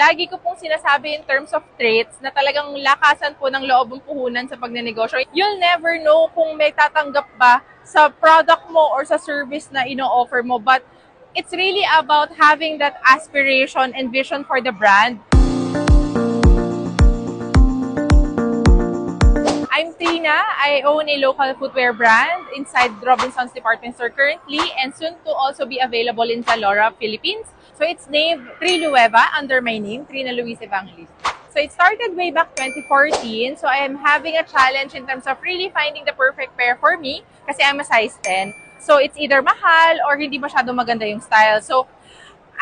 Lagi ko pong sinasabi in terms of traits na talagang lakasan po ng loob ng puhunan sa pagnenegosyo. You'll never know kung may tatanggap ba sa product mo or sa service na ino-offer mo. But it's really about having that aspiration and vision for the brand. I own a local footwear brand inside Robinson's department store currently and soon to also be available in Zalora, Philippines. So it's named Trilueva under my name, Trina Luis Evangelista. So it started way back 2014. So I am having a challenge in terms of really finding the perfect pair for me kasi I'm a size 10. So it's either mahal or hindi masyado maganda yung style. So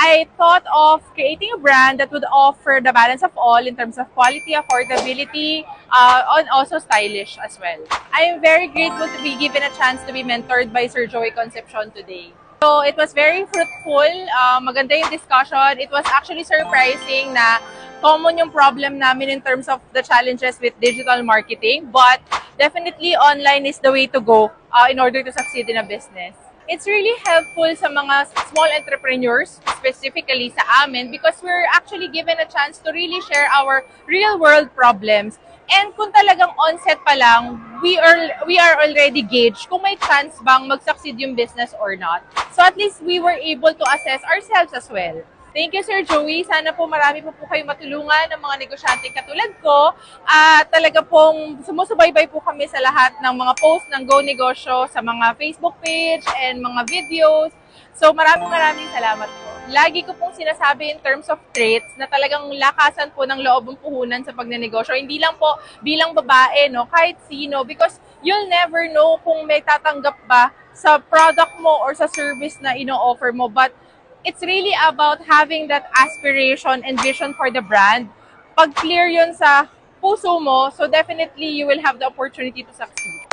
I thought of creating a brand that would offer the balance of all in terms of quality, affordability, uh, and also stylish as well. I am very grateful to be given a chance to be mentored by Sir Joey Concepcion today. So it was very fruitful, uh, maganda yung discussion. It was actually surprising na common yung problem namin in terms of the challenges with digital marketing, but definitely online is the way to go uh, in order to succeed in a business. It's really helpful sa mga small entrepreneurs, specifically sa amin, because we're actually given a chance to really share our real-world problems. And kung talagang onset pa lang, we are we are already gauged kung may chance bang mag-succeed yung business or not. So at least we were able to assess ourselves as well. Thank you, Sir Joey. Sana po marami po po kayo matulungan ng mga negosyante katulad ko. At talaga pong sumusubaybay po kami sa lahat ng mga post ng Go Negosyo sa mga Facebook page and mga videos. So maraming maraming salamat po. Lagi ko pong sinasabi in terms of traits na talagang lakasan po ng loob ng puhunan sa pagnenegosyo. Hindi lang po bilang babae, no, kahit sino. Because you'll never know kung may tatanggap ba sa product mo or sa service na ino-offer mo. But it's really about having that aspiration and vision for the brand. Pag clear yun sa puso mo, so definitely you will have the opportunity to succeed.